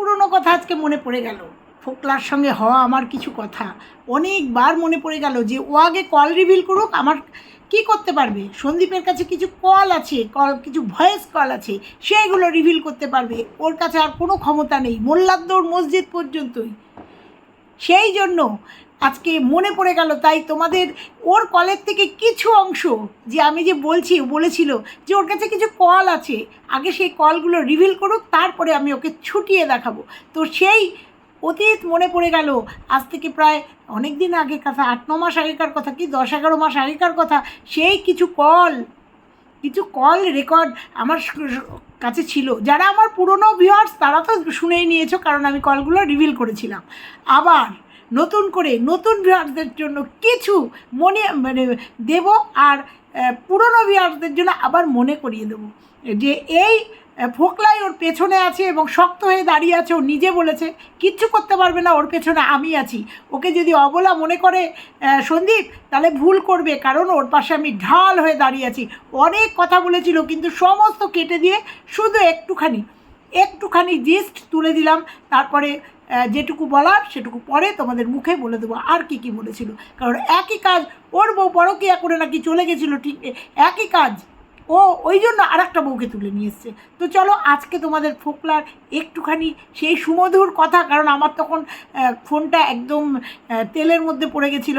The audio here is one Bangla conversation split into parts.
পুরনো কথা আজকে মনে পড়ে গেল। ফোকলার সঙ্গে হওয়া আমার কিছু কথা। অনেকবার মনে পড়ে গেল যে, ও আগে কল রিভিল করুক, আমার কি করতে পারবে? সন্দীপের কাছে কিছু কল আছে কল কিছু ভয়েস কল আছে, সেইগুলো রিভিল করতে পারবে। ওর কাছে আর কোনো ক্ষমতা নেই, মোল্লাদ্দৌড় মসজিদ পর্যন্তই। সেই জন্য আজকে মনে পড়ে গেল, তাই তোমাদের ওর কলের থেকে কিছু অংশ যে আমি যে বলছি বলেছিল যে ওর কাছে কিছু কল আছে, আগে সেই কলগুলো রিভিল করুক, তারপরে আমি ওকে ছুটিয়ে দেখাবো। তো সেই অতীত মনে পড়ে গেল, আজ থেকে প্রায় অনেক দিন আগে কথা, আট, ন মাস আগেকার কথা কি, দশ, এগারো মাস আগেকার কথা, সেই কিছু কল কিছু কল রেকর্ড আমার কাছে ছিল। যারা আমার পুরনো ভিউয়ার্স তারা তো শুনেই নিয়েছো, কারণ আমি কলগুলো রিভিল করেছিলাম। আবার নতুন করে নতুন ভিউয়ার্সদের জন্য কিছু মনে মানে দেব আর পুরনো ভিউয়ার্সদের জন্য আবার মনে করিয়ে দেবো। যে এই ফোকলাই ওর পেছনে আছে এবং শক্ত হয়ে দাঁড়িয়ে আছে, ও নিজে বলেছে, কিচ্ছু করতে পারবে না, ওর পেছনে আমি আছি। ওকে যদি অবলা মনে করে সন্দীপ, তাহলে ভুল করবে, কারণ ওর পাশে আমি ঢাল হয়ে দাঁড়িয়ে আছি। অনেক কথা বলেছিল, কিন্তু সমস্ত কেটে দিয়ে শুধু একটুখানি একটুখানি জিস্ট তুলে দিলাম। তারপরে যেটুকু বলার সেটুকু পরে তোমাদের মুখে বলে দেবো আর কি কি বলেছিল। কারণ একই কাজ ওর বউ পরকিয়া করে নাকি চলে গেছিল, ঠিক একই কাজ। ও ওই জন্য আর একটা বউকে তুলে নিয়ে এসছে। তো চলো, আজকে তোমাদের ফোকলার একটুখানি সেই সুমধুর কথা, কারণ আমার তখন ফোনটা একদম তেলের মধ্যে পড়ে গেছিল।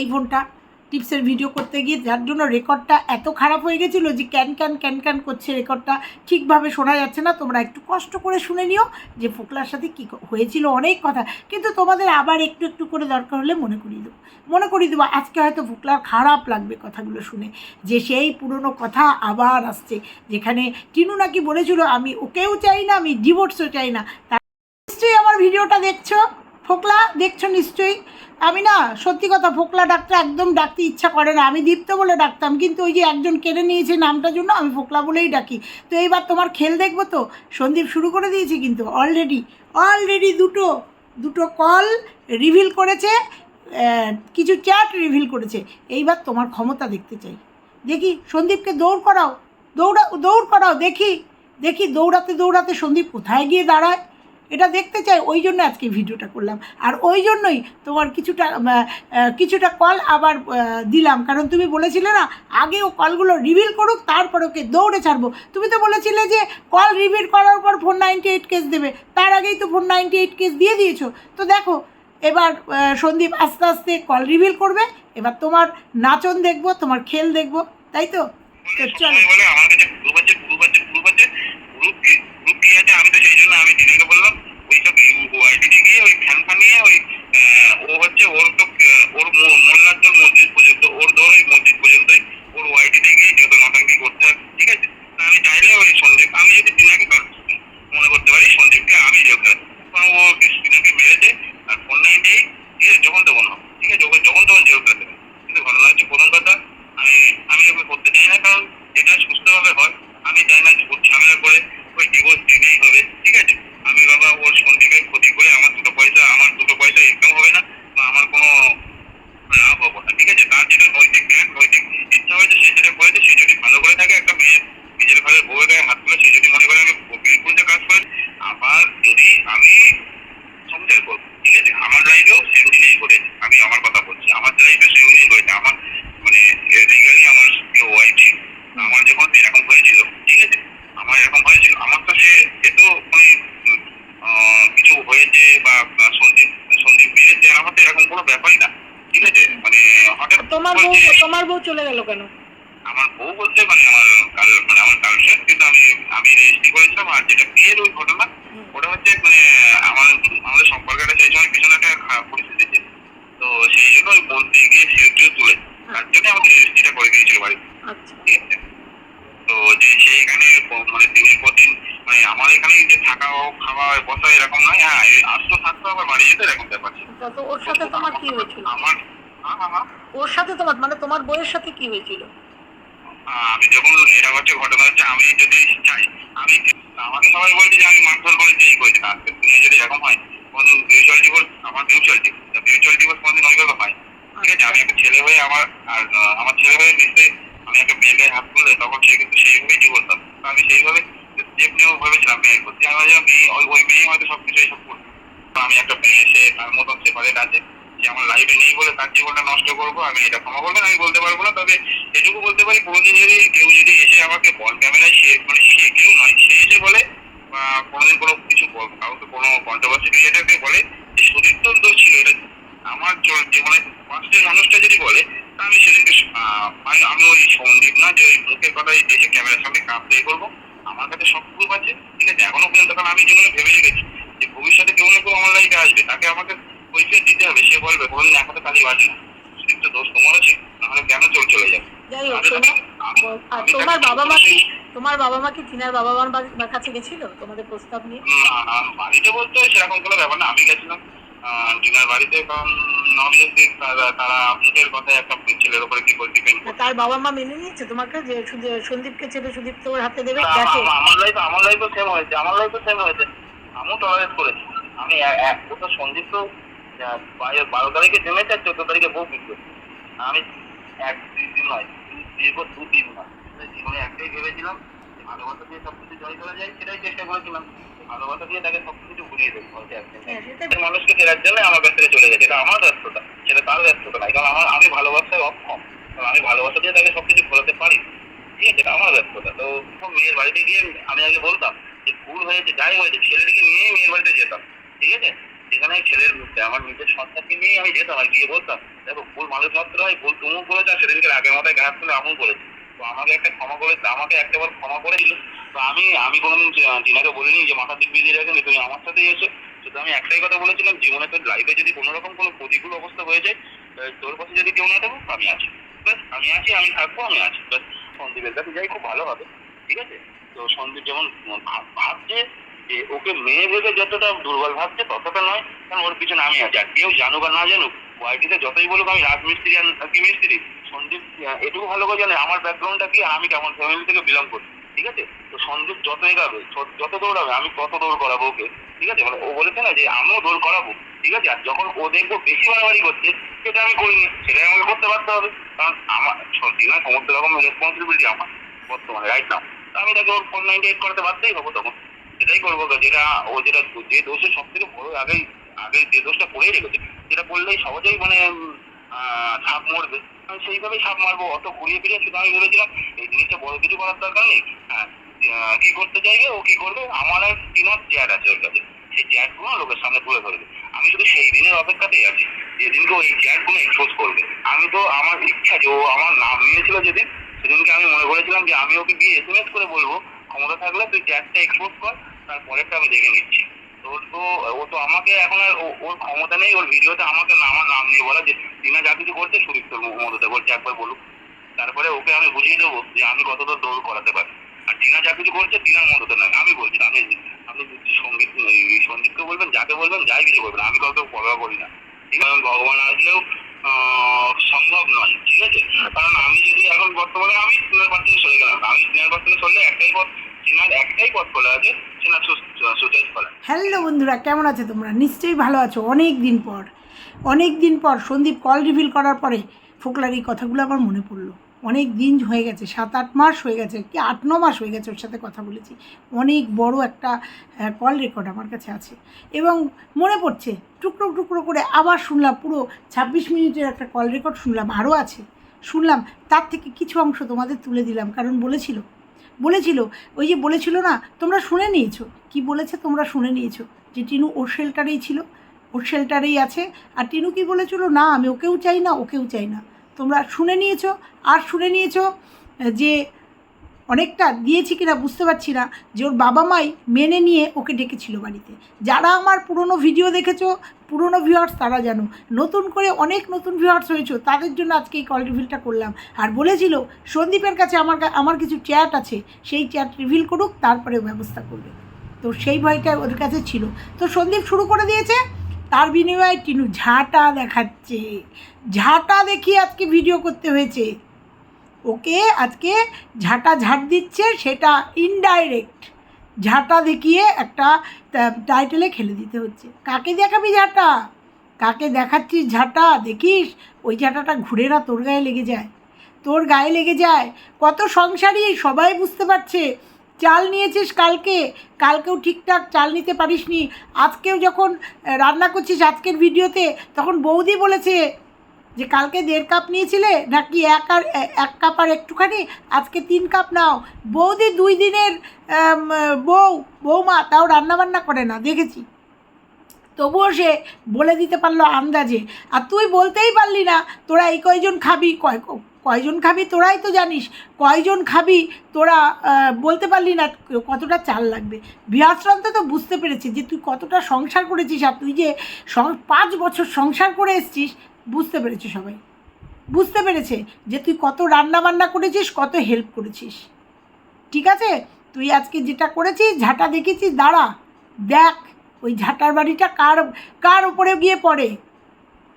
এই ফোনটা টিপসের ভিডিও করতে গিয়ে যার জন্য রেকর্ডটা এত খারাপ হয়ে গেছিল যে ক্যান ক্যান ক্যান ক্যান করছে রেকর্ডটা, ঠিকভাবে শোনা যাচ্ছে না। তোমরা একটু কষ্ট করে শুনে নিও যে ফোকলার সাথে কী হয়েছিল অনেক কথা। কিন্তু তোমাদের আবার একটু একটু করে দরকার হলে মনে করিয়ে দেবো। মনে করিয়ে দেবো, আজকে হয়তো ফোকলার খারাপ লাগবে কথাগুলো শুনে, যে সেই পুরনো কথা আবার আসছে, যেখানে টিনু নাকি বলেছিল, আমি ওকেও চাই না, আমি ডিভোর্সও চাই না। তা নিশ্চয়ই আমার ভিডিওটা দেখছ? ফোকলা, দেখছ নিশ্চয়ই? আমি না, সত্যি কথা, ফোকলা ডাকতে একদম ডাকতে ইচ্ছা করে না। আমি দীপ্ত বলে ডাকতাম, কিন্তু ওই যে একজন কেড়ে নিয়েছে নামটার জন্য আমি ফোকলা বলেই ডাকি। তো এইবার তোমার খেল দেখব তো? সন্দীপ শুরু করে দিয়েছে কিন্তু অলরেডি অলরেডি দুটো দুটো কল রিভিল করেছে কিছু চ্যাট রিভিল করেছে। এইবার তোমার ক্ষমতা দেখতে চাই। দেখি, সন্দীপকে দৌড় করাও। দৌড়া, দৌড় করাও, দেখি। দেখি, দৌড়াতে দৌড়াতে সন্দীপ কোথায় গিয়ে দাঁড়ায়? এটা দেখতে চাই, ওই জন্য আজকে ভিডিওটা করলাম। আর ওই জন্যই তোমার কিছুটা কিছুটা কল আবার দিলাম। কারণ তুমি বলেছিলে না, আগে ও কলগুলো রিভিল করুক, তারপর ওকে দৌড়ে ছাড়বো। তুমি তো বলেছিলে যে কল রিভিল করার পর ফোর নাইনটি এইট কেস দেবে। তার আগেই তো ফোর নাইনটি এইট কেস দিয়ে দিয়েছ। তো দেখো, এবার সন্দীপ আস্তে আস্তে কল রিভিল করবে। এবার তোমার নাচন দেখব, তোমার খেল দেখব। তাই তো? তো চলো বলে আমার কাছে গ্রুপ আছে গ্রুপ আছে গ্রুপ আছে গ্রুপ গ্রুপ কি আছে, আমি তো সেই জন্য আমি দিনাকে বললাম, ওই সব ওয়াইটিতে গিয়ে ওই ফ্যান ফানিয়ে ওই ও হচ্ছে ওর তো ওর মোল্লার তোর মসজিদ পর্যন্ত, ওর ধর ওই মসজিদ পর্যন্তই, ওর ওয়াইটিতে গিয়ে যত নটাঙ্কি করতে হবে ঠিক আছে? আমি চাইলে ওই সন্দীপ, আমি যদি দিনাকে মনে করতে পারি, সন্দীপকে আমি যোগ্য কারণ ও দিনাকে মেরেছে, আর ফোন নাইনটি ঠিক আছে, যখন তখন ঠিক আছে? ওকে যখন তখন জেল কিন্তু ঘটনা হচ্ছে প্রথম কথা, আমি আমি ওকে করতে চাই না, কারণ এটা সুস্থভাবে হয় আমি চাই না যে ওর ঝামেলা করে ওই ডিভোর্স দিতেই হবে ঠিক আছে আমি বাবা ওর সন্দীপের ক্ষতি করে আমার দুটো পয়সা আমার দুটো পয়সা ইনকাম হবে না বা আমার কোনো লাভ হব না ঠিক আছে তার যেটা নৈতিক জ্ঞান নৈতিক ইচ্ছা হয়েছে সে যেটা করেছে সে যদি ভালো করে থাকে একটা মেয়ে নিজের ঘরের বউয়ের গায়ে হাত তুলে সে যদি মনে করে আমি বিপুলতে কাজ করে আবার যদি আমি সংসার করব ঠিক আছে আমার লাইফেও সেম জিনিস ঘটেছে আমি আমার কথা বলছি আমার লাইফে সেম জিনিস ঘটেছে আমার মানে লিগালি আমার ওয়াইফ ছিল আমার যখন এরকম হয়েছিল ঠিক আছে আমার এরকম হয়েছিল আমার তো সে সে তো মানে উম, আহ, কিছু হয়েছে বা সন্দীপ সন্দীপ মেরেছে আমার তো এরকম কোনো ব্যাপারই না ঠিক আছে মানে হঠাৎ তোমার বউ তোমার বউ চলে গেল কেন? আমার বউ বলতে মানে আমার কাল মানে আমার গার্লফ্রেন্ড কিন্তু আমি আমি রেজিস্ট্রি করেছিলাম আর যেটা বিয়ের ওই ঘটনা ওটা হচ্ছে মানে আমার আমাদের সম্পর্কটা সেই সময় পিছনে একটা খারাপ পরিস্থিতি ছিল। তো সেই জন্য ওই বলতে গিয়ে সিওটিও তুলে তার জন্য আমাকে রেজিস্ট্রিটা করে দিয়েছিল বাড়ি আচ্ছা। ঠিক আছে তো যে সেইখানে প- মানে দিনের পর দিন মানে আমার এখানে যে থাকা খাওয়া বসা এরকম নয় হ্যাঁ আসতো থাকতো আবার বাড়ি যেতে এরকম ব্যাপার ছিল। তো ওর সাথে তোমার কি হয়েছিল? আমার ওর সাথে তোমার মানে তোমার বউয়ের সাথে কি হয়েছিল? আমি যখন ঘটনা হচ্ছে আমি যদি চাই আমি আমাকে সবাই বলছে যে আমি মারধর এই করেছি আজকে যদি এরকম হয় কোনো মিউচুয়াল ডিভোর্স আমার মিউচুয়াল ডিভোর্স মিউচুয়াল ডিভোর্স কোনোদিন ওইভাবে হয়। না। ঠিক আছে আমি একটা ছেলে হয়ে আমার আর আমার ছেলে হয়ে নিশ্চয়ই আমি একটা মেয়ের গায়ে হাত তুললে তখন সে কিন্তু সেইভাবেই ডিভোর্স হবে। তো আমি সেইভাবে স্টেপ নেওয়া ভেবেছি বলেছিলাম মেয়ের প্রতি আমি মেয়ে ওই মেয়ে হয়তো সবকিছু এইসব করবে। তো আমি একটা মেয়ে সে তার মতন সেপারেট আছে। যে আমার লাইফে নেই বলে তার জীবনটা নষ্ট করব, আমি এটা ক্ষমা করবেন, আমি বলতে পারব না, তবে এটুকু বলতে পারি কোনোদিন যদি কেউ যদি এসে আমাকে বল ক্যামেরায় মানে সে কেউ নয় সে এসে বলে বা কোনোদিন কোনো কিছু বল- কাউকে কোনো কন্ট্রোভার্সি রিলেটেড বলে যে সুদীপ্ত দোষ ছিল এটা আমার জ- জীবনে পাঁচটি মানুষটা যদি বলে তা আমি সেদিনকে স- আহ, আমি আমি ওই সন্দীপ না যে ওই মুখের কথাই এসে ক্যামেরার সামনে কাপ প্লে করব আমার কাছে সব প্রুফ আছে ঠিক আছে এখনও পর্যন্ত কারণ আমি জীবনে ভেবে রেখেছি যে ভবিষ্যতে কেউ না কেউ আমার লাইফে আসবে তাকে আমাকে পরিচয় দিতে হবে সে বলবে কোনোদিন এক হাতে তালি বাজে না সুদীপ্ত দোষ তোমার আছে নাহলে কেন চোর চলে যাবে যাই হোক আমি শোনো তাকে- আমি- আর আমি তোমার তাকে বাবা মা কি সেই- তোমার চিনার বাবা মার কাছে গেছিল তোমাদের প্রস্তাব নিয়ে? না, বাড়িতে বলতে সেরকম কোনো ব্যাপার না আমি গেছিলাম। ডিনার বাড়িতে কারণ অবভিয়াসলি তারা মুখের কথায় একটা ছেলের উপরে কি ডিপেন্ড আর তার বাবা মা মেনে নিয়েছে তোমাকে যে সন্দীপকে ছেড়ে সুদীপ তোমার হাতে দেবে? আমার লাইফ আমার লাইফও সেম হয়েছে আমার লাইফও সেম হয়েছে। আমিও টলারেট করেছি। আমি এক ও সন্দীপ তো বারো- তারিখে জমেছে আর চোদ্দ তারিখে বউ বিক্রি আমি এক দুই দিন নয় দীর্ঘ দু তিন মাস। জীবনে একটাই ভেবেছিলাম ভালোবাসা দিয়ে সব কিছু জয় করা যায় সেটাই চেষ্টা করেছিলাম। ভালোবাসা দিয়ে তাকে সব কিছু ঘুরিয়ে দেবো হ্যাঁ, মানুষকে ফেরার জন্য আমার কাছ থেকে চলে গেছে এটা আমার সেটা তার নাই কারণ আমার আমি ভালোবাসায় অক্ষম। কারণ আমি ভালোবাসা দিয়ে তাকে সবকিছু পারি। ঠিক আছে এটা আমার তো মেয়ের বাড়িতে গিয়ে আমি আগে বলতাম যে ভুল হয়েছে যাই হয়েছে ছেলেটিকে নিয়েই মেয়ের বাড়িতে যেতাম। ঠিক আছে? যেখানে ছেলের আমার নিজের সন্তানকে নিয়েই আমি যেতাম আর গিয়ে বলতাম দেখো ভুল মানুষ মাত্র হয় ভুল তুমিও করেছ আর সেদিনকে আগের মাথায় গাছ তুলে আমিও করেছি। আমাকে একটা ক্ষমা করে আমাকে একটাবার ক্ষমা করে দিল। তো আমি আমি কোনোদিন দিনাকে বলিনি যে মাথা দিক দিয়ে রাখেন তুমি আমার সাথেই এসো। শুধু আমি একটাই কথা বলেছিলাম, জীবনে তোর লাইফে যদি কোনো রকম কোনো প্রতিকূল অবস্থা হয়ে যায় তোর পাশে যদি কেউ না থাকো আমি আছি। ব্যাস, আমি আছি, আমি থাকব, আমি আছি। ব্যাস সন্দীপের কাছে যাই, খুব ভালো হবে। ঠিক আছে? তো সন্দীপ যেমন ভাব- ভাবছে যে ওকে মেয়ে ভেবে যতটা দুর্বল ভাবছে, ততটা নয়, কারণ ওর পিছনে আমি আছি। আর কেউ জানুক আর না জানুক, ওয়াইটিতে যতই বলুক, আমি রাজমিস্ত্রি আর কি মিস্ত্রি? সন্দীপ এটুকু ভালো করে জানে, আমার ব্যাকগ্রাউন্ডটা কি আর আমি কেমন? ফ্যামিলি থেকে বিলং করি, ঠিক আছে? তো সন্দীপ যত এগাবে যত দৌড়াবে, আমি তত দৌড় করাবো ওকে, ঠিক আছে? মানে ও বলেছে না যে, আমিও দৌড় করাবো, ঠিক আছে? আর যখন ও দেখব বেশি বাড়াবাড়ি করছে, সেটা আমি করিনি, সেটাই আমাকে করতে পারতে হবে। কারণ আমার না সমস্ত রকম রেসপন্সিবিলিটি আমার, বর্তমানে রাইট নাও আমি তাকে ওর ফোর নাইনটি এইট করাতে বাধ্যই হব তখন। সেটাই করব যেটা ও যেটা, যে দোষের সব থেকে বড়, আগেই আগে যে দোষটা পড়েই রেখেছে যেটা করলেই সহজেই মানে ছাপ মরবে। আমি সেইভাবেই ছাপ মারবো, অত ঘুরিয়ে ফিরিয়ে শুধু আমি ভেবেছিলাম, এই জিনিসটা বড় কিছু করার দরকার নেই। হ্যাঁ কি করতে চাইবে, ও কি করবে, আমার আর তিনার চেয়ার আছে ওর কাছে। সেই চেয়ারগুলো লোকের সামনে তুলে ধরবে। আমি শুধু সেই দিনের অপেক্ষাতেই আছি যেদিনকে ওই চেয়ারগুলো এক্সপোজ করবে। আমি তো আমার ইচ্ছা যে ও আমার নাম নিয়েছিল যেদিন, সেদিনকে আমি মনে করেছিলাম যে আমি ওকে গিয়ে এস করে বলব, ক্ষমতা থাকলে তুই চেয়ারটা এক্সপোজ কর, তারপরেরটা আমি দেখে নিচ্ছি। তো ওর তো, ও তো আমাকে এখন আর ওর ক্ষমতা নেই, ওর ভিডিওতে আমাকে আমার নাম নিয়ে বলা যে করছে সুদীপ্ত মমতাতে বলছে, একবার বলুক। তারপরে ওকে আমি বুঝিয়ে দেবো যে আমি কতদূর দৌড় করাতে পারি। আর টিনা যা কিছু করছে, টিনার মতো নয়, আমি বলছি আমি আপনি সংগীত সন্দীপকে বলবেন, যাকে বলবেন, যাই কিছু করবেন, আমি কাউকে পরোয়া করি না। ঠিক আছে ভগবান আসলেও সম্ভব নয়, ঠিক আছে? কারণ আমি যদি এখন বর্তমানে আমি টিনার পর থেকে সরে গেলাম, আমি টিনার পর থেকে সরলে একটাই পথ, টিনার একটাই পথ খোলা আছে টিনার সুসাইড করা হ্যালো বন্ধুরা, কেমন আছো তোমরা? নিশ্চয়ই ভালো আছো। অনেক দিন পর। অনেক দিন পর সন্দীপ কল রিভিল করার পরে ফোকলার এই কথাগুলো আমার মনে পড়ল। অনেক দিন হয়ে গেছে, সাত, আট মাস হয়ে গেছে, কি আট, ন মাস হয়ে গেছে ওর সাথে কথা বলেছি। অনেক বড় একটা কল রেকর্ড আমার কাছে আছে। এবং মনে পড়ছে, টুকরো টুকরো করে আবার শুনলাম, পুরো ছাব্বিশ মিনিটের একটা কল রেকর্ড শুনলাম, আরও আছে। শুনলাম, তার থেকে কিছু অংশ তোমাদের তুলে দিলাম, কারণ বলেছিল। বলেছিল, ওই যে বলেছিল না, তোমরা শুনে নিয়েছো। কি বলেছে তোমরা শুনে নিয়েছো? যে টিনু ওর শেল্টারেই ছিল। ওর শেল্টারেই আছে। আর টিনু কি বলেছিল? না, আমি ওকেও চাই না, ওকেও চাই না। তোমরা শুনে নিয়েছো? আর শুনে নিয়েছো যে অনেকটা দিয়েছি কিনা বুঝতে পারছি না, যে ওর বাবা মাই মেনে নিয়ে ওকে ডেকেছিল বাড়িতে। যারা আমার পুরনো ভিডিও দেখেছ, পুরনো ভিউয়ার্স তারা জানো, নতুন করে অনেক নতুন ভিউয়ার্স হয়েছো, তাদের জন্য আজকে এই কল রিভিলটা করলাম। আর বলেছিল, সন্দীপের কাছে আমার আমার কিছু চ্যাট আছে, সেই চ্যাট রিভিল করুক তারপরে ব্যবস্থা করবে। তো সেই ভয়টা ওদের কাছে ছিল। তো সন্দীপ শুরু করে দিয়েছে তার বিনিময়ে টিনু ঝাঁটা দেখাচ্ছে। ঝাঁটা দেখিয়ে আজকে ভিডিও করতে হয়েছে। ওকে আজকে ঝাঁটা ঝাঁট দিচ্ছে, সেটা ইনডাইরেক্ট ঝাঁটা দেখিয়ে একটা টাইটেলে খেলে দিতে হচ্ছে। কাকে দেখাবি ঝাঁটা? কাকে দেখাচ্ছিস ঝাঁটা? দেখিস, ওই ঝাঁটাটা ঘুরে না, তোর গায়ে লেগে যায়। তোর গায়ে লেগে যায়। কত সংসারী, সবাই বুঝতে পারছে। চাল নিয়েছিস কালকে? কালকেও ঠিকঠাক চাল নিতে পারিসনি। আজকেও যখন রান্না করছিস আজকের ভিডিওতে, তখন বৌদি বলেছে যে কালকে দেড় কাপ নিয়েছিলে? নাকি এক আর, এক কাপ আর একটুখানি? আজকে তিন কাপ নাও। বৌদি দুই দিনের বউ, বৌমা, তাও রান্নাবান্না করে না, দেখেছি। তবুও সে বলে দিতে পারল আন্দাজে। আর তুই বলতেই পারলি না, তোরা এই কয়জন খাবি? কয় কয়জন খাবি তোরাই তো জানিস। কয়জন খাবি তোরা বলতে পারলি না কতটা চাল লাগবে। বিহাশ্রান্ত তো বুঝতে পেরেছি যে তুই কতটা সংসার করেছিস আর তুই যে পাঁচ বছর সংসার করে এসছিস, বুঝতে পেরেছে সবাই। বুঝতে পেরেছে যে তুই কত রান্না বান্না করেছিস, কত হেল্প করেছিস। ঠিক আছে? তুই আজকে যেটা করেছিস, ঝাঁটা দেখেছিস দাঁড়া। দেখ, ওই ঝাঁটার বাড়িটা কার কার উপরে গিয়ে পড়ে।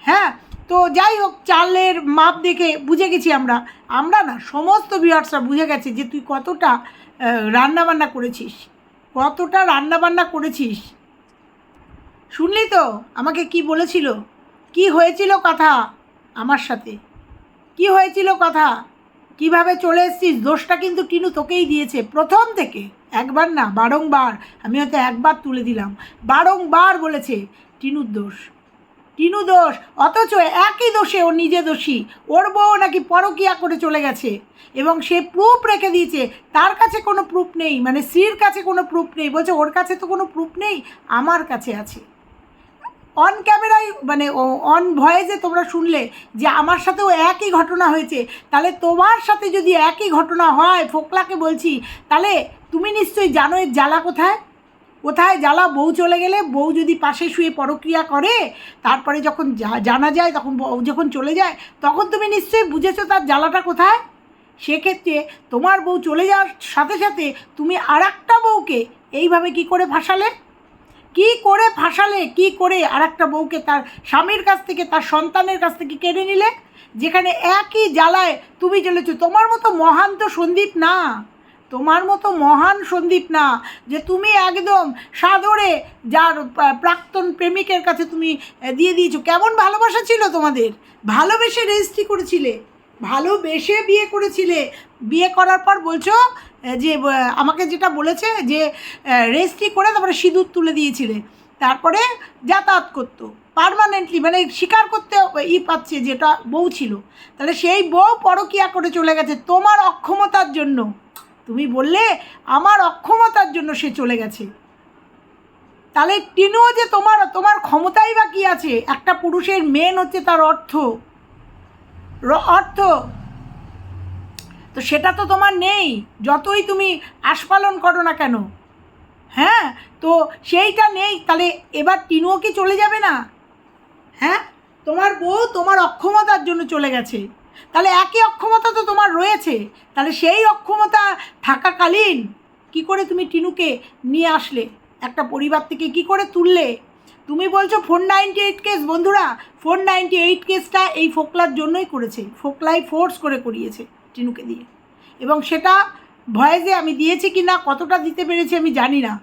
হ্যাঁ? তো যাই হোক, চালের মাপ দেখে বুঝে গেছি আমরা। আমরা না, সমস্ত ভিউয়ার্সরা বুঝে গেছে যে তুই কতটা রান্নাবান্না করেছিস। কতটা রান্নাবান্না করেছিস। শুনলি তো? আমাকে কি বলেছিল? কি হয়েছিল কথা আমার সাথে? কি হয়েছিল কথা? কীভাবে চলে এসছিস? দোষটা কিন্তু টিনু তোকেই দিয়েছে প্রথম থেকে। একবার না, বারংবার। আমি হয়তো একবার তুলে দিলাম। বারংবার বলেছে টিনুর দোষ। টিনু দোষ, অথচ একই দোষে ও নিজে দোষী। ওর বউ নাকি পরকিয়া করে চলে গেছে। এবং সে প্রুফ রেখে দিয়েছে, তার কাছে কোনো প্রুফ নেই। মানে স্ত্রীর কাছে কোনো প্রুফ নেই। বলছে, ওর কাছে তো কোনো প্রুফ নেই, আমার কাছে আছে। অন ক্যামেরায় মানে অন ভয়েসে তোমরা শুনলে যে আমার সাথেও একই ঘটনা হয়েছে। তাহলে তোমার সাথে যদি একই ঘটনা হয়, ফোকলাকে বলছি, তাহলে তুমি নিশ্চয়ই জানো এর জ্বালা কোথায়? কোথায় জ্বালা? বউ চলে গেলে বউ যদি পাশে শুয়ে পরক্রিয়া করে, তারপরে যখন জানা যায়, তখন বউ যখন চলে যায়, তখন তুমি নিশ্চয়ই বুঝেছ তার জ্বালাটা কোথায়? সেক্ষেত্রে তোমার বউ চলে যাওয়ার সাথে সাথে তুমি আর একটা বউকে এইভাবে কি করে ফাঁসালে? কি করে ফাঁসালে? কি করে আর একটা বউকে তার স্বামীর কাছ থেকে, তার সন্তানের কাছ থেকে কেড়ে নিলে? যেখানে একই জ্বালায় তুমি চলেছো। তোমার মতো মহান তো সন্দীপ না। তোমার মতো মহান সন্দীপ না, যে তুমি একদম সাদরে যার প্রাক্তন প্রেমিকের কাছে তুমি দিয়ে দিয়েছ। কেমন ভালোবাসা ছিল তোমাদের? ভালোবেসে রেজিস্ট্রি করেছিলে, ভালোবেসে বিয়ে করেছিলে। বিয়ে করার পর বলছো যে আমাকে যেটা বলেছে যে রেজিস্ট্রি করে তারপরে সিঁদুর তুলে দিয়েছিলে। তারপরে যাতায়াত করতো, পারমানেন্টলি মানে স্বীকার করতে ই পাচ্ছে যেটা বউ ছিল। তাহলে সেই বউ পরকিয়া করে চলে গেছে তোমার অক্ষমতার জন্য। তুমি বললে আমার অক্ষমতার জন্য সে চলে গেছে। তাহলে টিনুও যে তোমার তোমার ক্ষমতাই বা কী আছে? একটা পুরুষের মেন হচ্ছে তার অর্থ। অর্থ। তো সেটা তো তোমার নেই, যতই তুমি আস্পালন করো না কেন। হ্যাঁ? তো সেইটা নেই, তাহলে এবার টিনুও কি চলে যাবে না? হ্যাঁ? তোমার বউ তোমার অক্ষমতার জন্য চলে গেছে। তাহলে একই অক্ষমতা তো তোমার রয়েছে। তাহলে সেই অক্ষমতা থাকাকালীন কি করে তুমি টিনুকে নিয়ে আসলে? একটা পরিবার থেকে কি করে তুললে? তুমি বলছো ফোর নাইনটি এইট কেস, বন্ধুরা, ফোর নাইনটি এইট কেসটা এই ফোকলার জন্যই করেছে। ফোকলাই ফোর্স করে করিয়েছে টিনুকে দিয়ে। এবং সেটা ভয়েসে আমি দিয়েছি কি না কতটা দিতে পেরেছি আমি জানি না।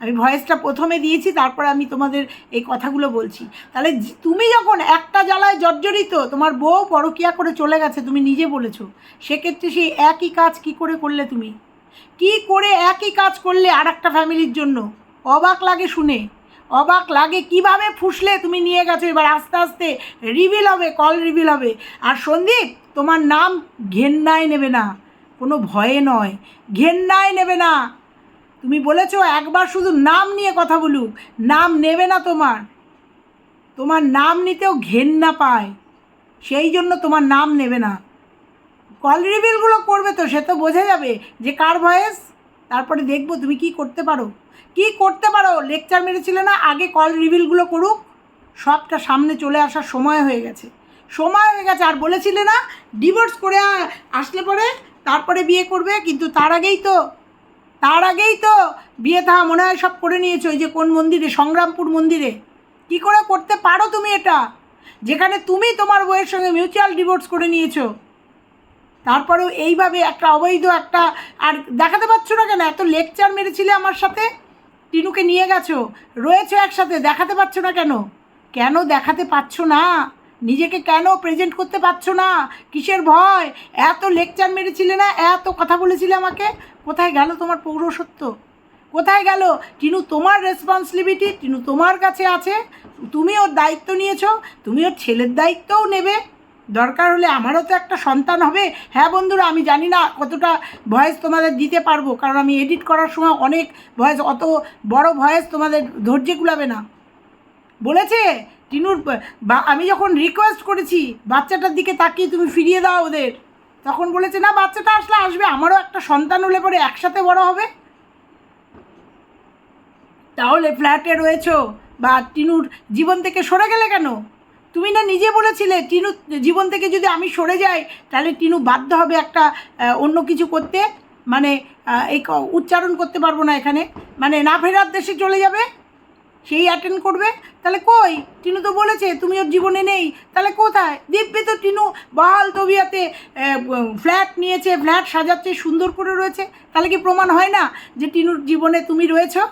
আমি ভয়েসটা প্রথমে দিয়েছি, তারপরে আমি তোমাদের এই কথাগুলো বলছি। তাহলে তুমি যখন একটা জ্বালায় জর্জরিত, তোমার বউ পরকিয়া করে চলে গেছে, তুমি নিজে বলেছ। সেক্ষেত্রে সেই একই কাজ কি করে করলে তুমি? কি করে একই কাজ করলে আর একটা ফ্যামিলির জন্য? অবাক লাগে শুনে। অবাক লাগে কীভাবে ফুসলে তুমি নিয়ে গেছো, এবার আস্তে আস্তে রিভিল হবে কল রিভিল হবে। আর সন্দীপ, তোমার নাম ঘেন্নায় নেবে না। কোনো ভয়ে নয়। ঘেন্নায় নেবে না। তুমি বলেছ একবার শুধু নাম নিয়ে কথা বলুক। নাম নেবে না তোমার। তোমার নাম নিতেও ঘেন্না পায়। সেই জন্য তোমার নাম নেবে না। কল রিভিলগুলো করবে তো, সে তো বোঝা যাবে যে কার ভয়েস। তারপরে দেখব তুমি কি করতে পারো। কি করতে পারো? লেকচার মেরেছিলে না? আগে কল রিভিলগুলো করুক। সবটা সামনে চলে আসার সময় হয়ে গেছে। সময় হয়ে গেছে, আর বলেছিলে না? ডিভোর্স করে আসলে পরে তারপরে বিয়ে করবে, কিন্তু তার আগেই তো তার আগেই তো বিয়ে থা মনে হয় সব করে নিয়েছো ওই যে কোন মন্দিরে? সংগ্রামপুর মন্দিরে। কি করে করতে পারো তুমি এটা? যেখানে তুমি তোমার বইয়ের সঙ্গে মিউচুয়াল ডিভোর্স করে নিয়েছো। তারপরেও এইভাবে একটা অবৈধ একটা, আর দেখাতে পারছ না কেন? এত লেকচার মেরেছিলে আমার সাথে? টিনুকে নিয়ে গেছো, রয়েছো একসাথে, দেখাতে পারছ না কেন? কেন দেখাতে পারছ না? নিজেকে কেন প্রেজেন্ট করতে পারছ না? কিসের ভয়? এত লেকচার মেরেছিলে না? এত কথা বলেছিলে আমাকে? কোথায় গেল তোমার পৌরসত্ব কোথায় গেল? টিনু, তোমার রেসপন্সিবিলিটি টিনু তোমার কাছে আছে। তুমি ওর দায়িত্ব নিয়েছো, তুমি ওর ছেলের দায়িত্বও নেবে। দরকার হলে আমারও তো একটা সন্তান হবে। হ্যাঁ বন্ধুরা, আমি জানি না কতটা ভয়েস তোমাদের দিতে পারব, কারণ আমি এডিট করার সময় অনেক ভয়েস, অত বড় ভয়েস তোমাদের ধৈর্য কুলাবে না। বলেছে? টিনুর, বা আমি যখন রিকোয়েস্ট করেছি, বাচ্চাটার দিকে তাকিয়ে তুমি ফিরিয়ে দাও ওদের, তখন বলেছে, না, বাচ্চাটা আসলে আসবে, আমারও একটা সন্তান হলে পরে একসাথে বড় হবে। তাহলে ফ্ল্যাটে রয়েছ, বা টিনুর জীবন থেকে সরে গেলে কেন? তুমি না নিজে বলেছিলে, টিনু, জীবন থেকে যদি আমি সরে যাই, তাহলে টিনু বাধ্য হবে একটা অন্য কিছু করতে। মানে এই উচ্চারণ করতে পারব না এখানে। মানে না ফেরার দেশে চলে যাবে? সেই অ্যাটেন্ড করবে? তাহলে কই? টিনু তো বলেছে, তুমি ওর জীবনে নেই। তাহলে কোথায়? দিব্যি তো টিনু বহাল তবিয়াতে ফ্ল্যাট নিয়েছে ফ্ল্যাট সাজাচ্ছে, সুন্দর করে রয়েছে। তাহলে কি প্রমাণ হয় না যে টিনুর জীবনে তুমি রয়েছো?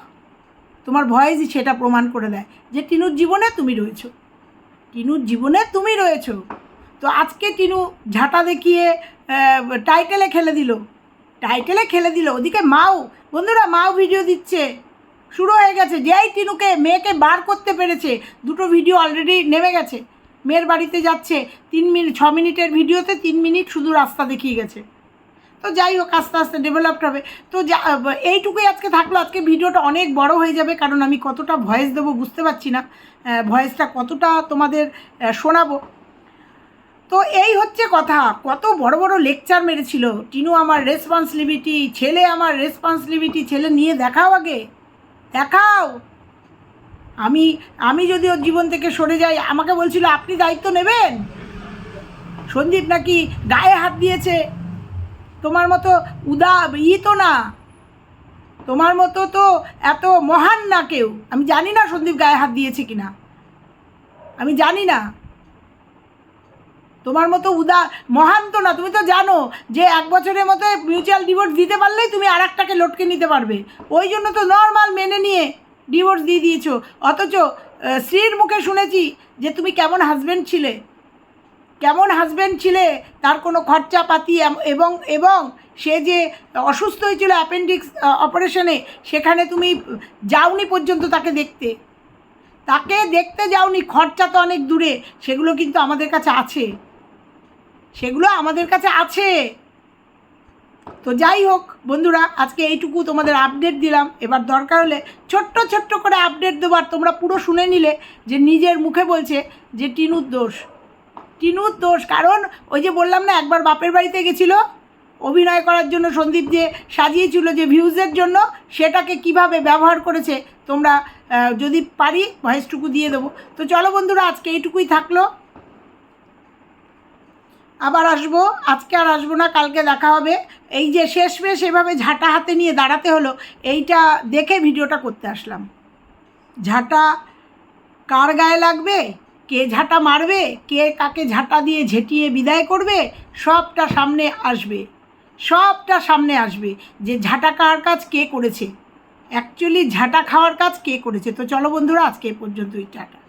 তোমার ভয়েসই সেটা প্রমাণ করে দেয় যে টিনুর জীবনে তুমি রয়েছো। টিনুর জীবনে তুমি রয়েছো। তো আজকে টিনু ঝাঁটা দেখিয়ে টাইটেলে খেলে দিল। টাইটেলে খেলে দিল। ওদিকে মাও, বন্ধুরা মাও ভিডিও দিচ্ছে। শুরু হয়ে গেছে। যেই টিনুকে, মেয়েকে বার করতে পেরেছে। দুটো ভিডিও অলরেডি নেমে গেছে। মেয়ের বাড়িতে যাচ্ছে। তিন মিনিট ছ মিনিটের ভিডিওতে তিন মিনিট শুধু রাস্তা দেখিয়ে গেছে। তো যাই হোক, আস্তে আস্তে ডেভেলপড হবে। তো যা, এইটুকুই আজকে থাকল। আজকে ভিডিওটা অনেক বড় হয়ে যাবে, কারণ আমি কতটা ভয়েস দেবো বুঝতে পারছি না। ভয়েসটা কতটা তোমাদের শোনাবো। তো এই হচ্ছে কথা। কত বড় বড় লেকচার মেরেছিল। টিনু আমার রেসপন্সিবিলিটি ছেলে আমার রেসপন্সিবিলিটি ছেলে নিয়ে দেখাও আগে। দেখাও। আমি আমি যদি ওর জীবন থেকে সরে যাই, আমাকে বলছিল, আপনি দায়িত্ব নেবেন? সন্দীপ নাকি গায়ে হাত দিয়েছে। তোমার মতো উদা ই তো না। তোমার মতো তো এত মহান না কেউ। আমি জানি না সন্দীপ গায়ে হাত দিয়েছে কিনা। আমি জানি না। তোমার মতো উদা মহান তো না, তুমি তো জানো যে এক বছরের মতো মিউচুয়াল ডিভোর্স দিতে পারলেই তুমি আর একটাকে লটকে নিতে পারবে। ওই জন্য তো নর্মাল মেনে নিয়ে ডিভোর্স দিয়ে দিয়েছ। অথচ স্ত্রীর মুখে শুনেছি যে তুমি কেমন হাজব্যান্ড ছিলে। কেমন হাজব্যান্ড ছিলে, তার কোনো খরচাপাতি এবং এবং সে যে অসুস্থ হয়েছিল অ্যাপেন্ডিক্স অপারেশনে সেখানে তুমি যাওনি পর্যন্ত তাকে দেখতে। তাকে দেখতে যাওনি, খরচা তো অনেক দূরে, সেগুলো কিন্তু আমাদের কাছে আছে। সেগুলো আমাদের কাছে আছে। তো যাই হোক, বন্ধুরা, আজকে এইটুকু তোমাদের আপডেট দিলাম। এবার দরকার হলে ছোট্ট ছোট্ট করে আপডেট দেবার তোমরা পুরো শুনে নিলে যে নিজের মুখে বলছে যে টিনুর দোষ। টিনুর দোষ, কারণ ওই যে বললাম না, একবার বাপের বাড়িতে গেছিল, অভিনয় করার জন্য সন্দীপ যে সাজিয়েছিল যে ভিউজের জন্য, সেটাকে কীভাবে ব্যবহার করেছে তোমরা যদি পারি ভয়েসটুকু দিয়ে দেবো। তো চলো বন্ধুরা, আজকে এইটুকুই থাকল। আবার আসব, আজকে আর আসব না, কালকে দেখা হবে। এই যে শেষমেশ এভাবে ঝাঁটা হাতে নিয়ে দাঁড়াতে হলো, এইটা দেখে ভিডিওটা করতে আসলাম। ঝাঁটা কার গায়ে লাগবে? কে ঝাঁটা মারবে? কে কাকে ঝাঁটা দিয়ে ঝেঁটিয়ে বিদায় করবে? সবটা সামনে আসবে। সবটা সামনে আসবে যে ঝাঁটা কার কাজ কে করেছে। অ্যাকচুয়ালি ঝাঁটা খাওয়ার কাজ কে করেছে? তো চলো বন্ধুরা, আজকে এ পর্যন্তই, টাটা।